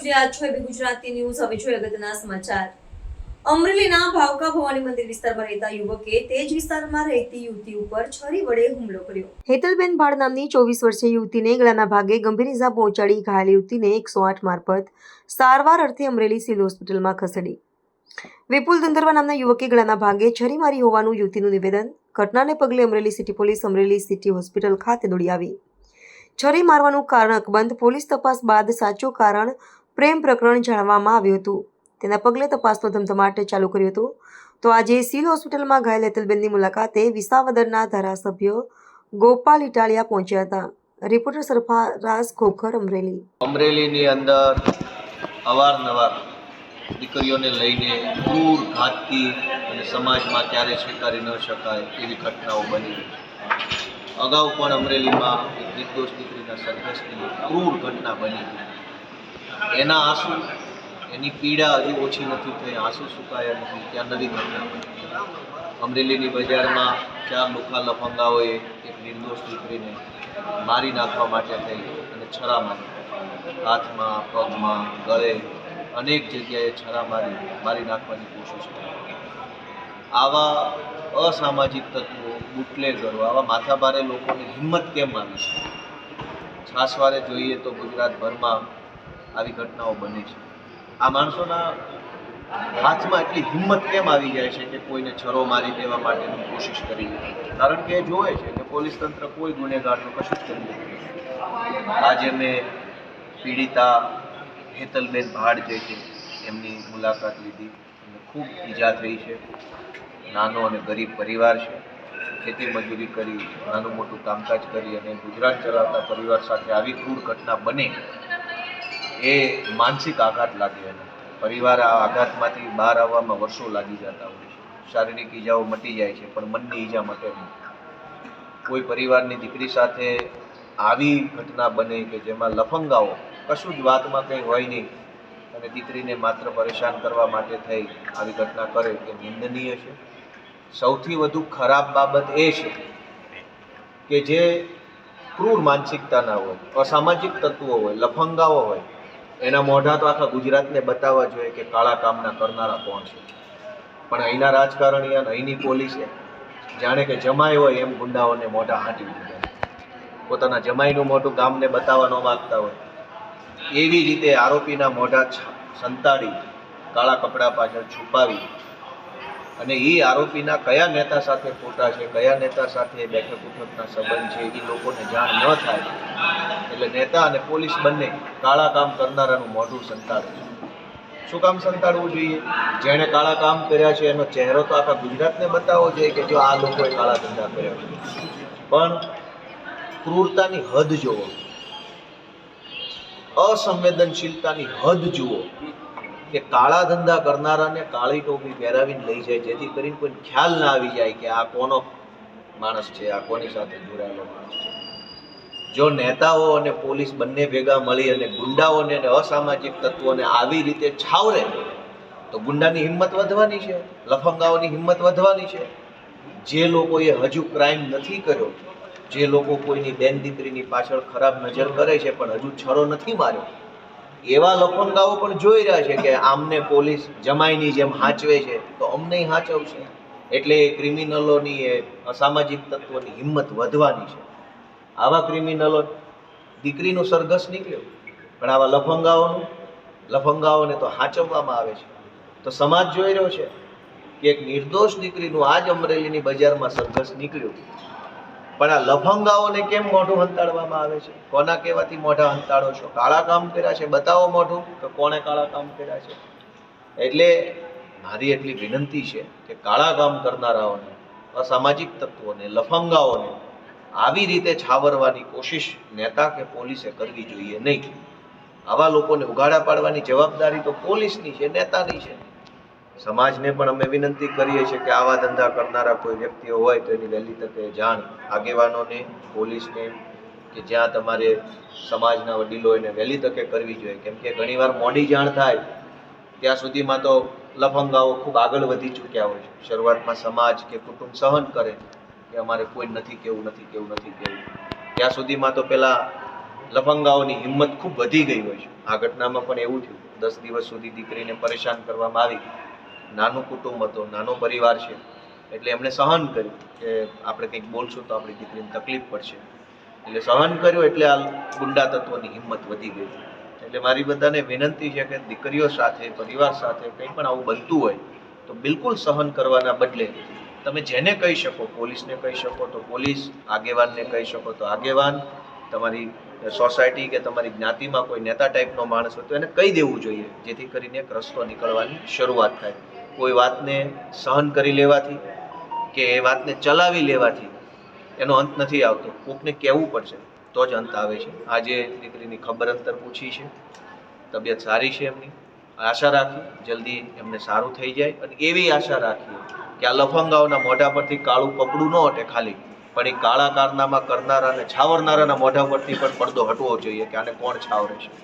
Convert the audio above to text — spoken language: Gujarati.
ગુજરાત છો એબી ગુજરાતી ન્યૂઝ હવે જોઈએ અગત્યના સમાચાર. અમરેલીના ભાવકા ભવાની મંદિર વિસ્તારમાં રહેતા યુવકે તે જ વિસ્તારમાં રહેતી યુવતી ઉપર છરી વડે હુમલો કર્યો. હેતલબેન ભાડ નામની ચોવીસ વર્ષીય યુવતીને ગળાના ભાગે ગંભીર ઇજા પહોંચાડી ઘાયલ યુવતીને એકસો આઠ મારફત સારવાર અર્થે અમરેલી સિવિલ હોસ્પિટલમાં ખસેડી. વિપુલ દંદરવા નામના યુવકે ગળાના ભાગે છરી મારી હોવાનું યુવતીનું નિવેદન. ઘટનાને પગલે Amreli city police Amreli city hospital ખાતે દોડી આવી. છરી મારવાનું કારણ અકબંધ, પોલીસ તપાસ બાદ સાચું કારણ પ્રેમ પ્રકરણ જાણવામાં આવ્યું હતું. તેના પગલે તપાસનો ધમધમાટ ચાલુ કર્યો હતો. તો આજે સિવિલ હોસ્પિટલમાં ઘાયલ હેતલબેનની મુલાકાતે વિસાવદરના ધારાસભ્ય ગોપાલ ઇટાલિયા પહોંચ્યા હતા. રિપોર્ટર સરફરાઝ ખોખર, અમરેલી. અમરેલીની અંદર અવારનવાર દીકરીઓને લઈને ક્રૂર ઘાતકી અને સમાજમાં ક્યારે સ્વીકારી ન શકાય એવી ઘટનાઓ બની. અગાઉ પણ અમરેલીમાં એક નિર્દોષ દીકરીના સંઘર્ષની ક્રૂર ઘટના બની. એના આંસુ, એની પીડા હજી ઓછી નથી થઈ. આંસુ સુકાયા નથી ત્યાં નદી ઘટના અમરેલીની બજારમાં ચાર લુખા લફંગાઓએ એક નિર્દોષ દીકરીને મારી નાખવા માટે થઈ અને છરા મારી. હાથમાં, પગમાં, ગળે અનેક જગ્યાએ છરા મારી મારી નાખવાની કોશિશ કરી. આવા અસામાજિક તત્વો બુટલેગરો આવા માથાભારે લોકોની હિંમત કેમ આવી છાસવારે જોઈએ તો ગુજરાતભરમાં આવી ઘટનાઓ બને છે. આ માણસોના હાથમાં એટલી હિંમત કેમ આવી જાય છે કે કોઈને છરો મારી દેવા માટેની કોશિશ કરી કારણ કે એ જોવે છે કે પોલીસ તંત્ર કોઈ ગુનેગારનું કશું જ કરી નથી આજે મેં પીડિતા હેતલબેન ભાડ જે છે, એમની મુલાકાત લીધી. એમને ખૂબ ઈજા થઈ છે. નાનો અને ગરીબ પરિવાર છે. ખેતી મજૂરી કરી, નાનું મોટું કામકાજ કરી અને ગુજરાત ચલાવતા પરિવાર સાથે આવી ક્રૂર ઘટના બને એ માનસિક આઘાત લાગે એને. પરિવાર આ આઘાતમાંથી બહાર આવવામાં વર્ષો લાગી જતા હોય છે. શારીરિક ઈજાઓ મટી જાય છે, પણ મનની ઈજા મટે નહીં. કોઈ પરિવારની દીકરી સાથે આવી ઘટના બને કે જેમાં લફંગાઓ, કશું જ વાતમાં કંઈ હોય નહીં, અને દીકરીને માત્ર પરેશાન કરવા માટે થઈ આવી ઘટના કરે, એ નિંદનીય છે. સૌથી વધુ ખરાબ બાબત એ છે કે જે ક્રૂર માનસિકતાના હોય, અસામાજિક તત્વો હોય, લફંગાઓ હોય એના મોઢા તો આખા ગુજરાતને બતાવવા જોઈએ કે કાળા કામના કરનારા કોણ છે. પણ અહીંના રાજકારણી અને અહીંની પોલીસે જાણે કે જમાઈ હોય એમ ગુંડાઓને મોઢા હાંટી દીધા પોતાના જમાઈનું મોઢું ગામને બતાવવા ન માગતા હોય. એવી રીતે આરોપીના મોઢા સંતાડી, કાળા કપડા પાછળ છુપાવી અને એ આરોપીના કયા નેતા સાથે ફોટા છે, કયા નેતા સાથે બેઠક ઉઠકના સંબંધ છે એ લોકોને જાણ ન થાય. એટલે નેતા અને પોલીસ બંને કાળા કામ કરનારાનું મોઢું સંતાડે શું કામ સંતાડવું જોઈએ? જેણે કાળા કામ કર્યા છે, એનો ચહેરો તો આખા ગુજરાતને બતાવવો જોઈએ કે જો આ લોકોએ કાળા ધંધા કર્યા છે. પણ ક્રૂરતાની હદ જોવો અસંવેદનશીલતાની હદ જુઓ. કે કાળા ધંધા કરનારાને કાળી ટોપી પહેરાવીને લઈ જાય, જેથી કરીને કોઈ ખ્યાલ ના આવી જાય કે આ કોનો માણસ છે, આ કોની સાથે જોડાયેલો માણસ છે. જો નેતાઓ અને પોલીસ બંને ભેગા મળી અને ગુંડાઓને અને અસામાજિક તત્વોને આવી રીતે છાવરે, તો ગુંડાની હિંમત વધવાની છે, લફંગાઓની હિંમત વધવાની છે. જે લોકોએ હજુ ક્રાઇમ નથી કર્યો, જે લોકો કોઈની બેન દીકરીની પાછળ ખરાબ નજર કરે છે, પણ હજુ છરો નથી માર્યો, એવા લફંગાઓ પણ જોઈ રહ્યા છે કે આમને પોલીસ જમાઈની જેમ હાંચવે છે, તો અમને હાંચવશે. એટલે ક્રિમિનલોની એ અસામાજિક તત્વોની હિંમત વધવાની છે. આવા ક્રિમિનલો દીકરીનું સરઘસ નીકળ્યું, પણ આવા લફંગાઓનું, લફંગાઓને તો હાંચવવામાં આવે છે. તો સમાજ જોઈ રહ્યો છે કે એક નિર્દોષ દીકરીનું આ જ અમરેલીની બજારમાં સરઘસ નીકળ્યું. પણ આ લફંગાઓને કેમ મોઢું હંતાડવામાં આવે છે? કોના કહેવાથી મોઢા હંતાડો છો? કાળા કામ કર્યા છે? બતાવો મોઢું કે કોણે કાળા કામ કર્યા છે? એટલે મારી એટલી વિનંતી છે કે કાળા કામ કરનારાઓને, અસામાજિક તત્વોને, લફંગાઓને આવી રીતે છાવરવાની કોશિશ નેતા કે પોલીસે કરવી જોઈએ નહીં. આવા લોકોને ઉઘાડા પાડવાની જવાબદારી તો પોલીસની છે, નેતાની છે. સમાજને પણ અમે વિનંતી કરીએ છીએ કે આવા ધંધા કરનારા કોઈ વ્યક્તિઓ હોય તો એની વહેલી તકે જાણ આગેવાનોને, પોલીસને કે જ્યાં તમારે સમાજના વડીલો એને વહેલી તકે કરવી જોઈએ. કેમ કે ઘણીવાર મોડી જાણ થાય, ત્યાં સુધીમાં તો લફંગાઓ ખૂબ આગળ વધી ચૂક્યા હોય છે. શરૂઆતમાં સમાજ કે કુટુંબ સહન કરે કે અમારે કોઈ નથી કેવું નથી કેવું નથી કેવું. ત્યાં સુધીમાં તો પેલા લફંગાઓની હિંમત ખૂબ વધી ગઈ હોય છે. આ ઘટનામાં પણ એવું થયું. દસ દિવસ સુધી દીકરીને પરેશાન કરવામાં આવી. નાનું કુટુંબ હતો, નાનો પરિવાર છે. એટલે એમણે સહન કર્યું કે આપણે કંઈક બોલશું તો આપણી દીકરીને તકલીફ પડશે. એટલે સહન કર્યું એટલે આ ગુંડા તત્વોની હિંમત વધી ગઈ. એટલે મારી બધાને વિનંતી છે કે દીકરીઓ સાથે, પરિવાર સાથે કંઈ પણ આવું બનતું હોય તો બિલકુલ સહન કરવાના બદલે તમે જેને કહી શકો, પોલીસને કહી શકો, તો પોલીસ આગેવાનને કહી શકો, તો આગેવાન તમારી સોસાયટી કે તમારી જ્ઞાતિમાં કોઈ નેતા ટાઈપનો માણસ હોય તો એને કહી દેવું જોઈએ, જેથી કરીને એક રસ્તો નીકળવાની શરૂઆત થાય. કોઈ વાતને સહન કરી લેવાથી કે એ વાતને ચલાવી લેવાથી એનો અંત નથી આવતો. કોકને કહેવું પડશે, તો જ અંત આવે છે. આજે દીકરીની ખબર અંતર પૂછી છે, તબિયત સારી છે એમની. આશા રાખી, જલ્દી એમને સારું થઈ જાય અને એવી આશા રાખીએ કે આ લફંગાઓના મોઢા પરથી કાળું કપડું ન હટે ખાલી, પણ એ કાળા કારનામા કરનારા અને છાવરનારાના મોઢા પરથી પણ પડદો હટવો જોઈએ કે આને કોણ છાવરે છે?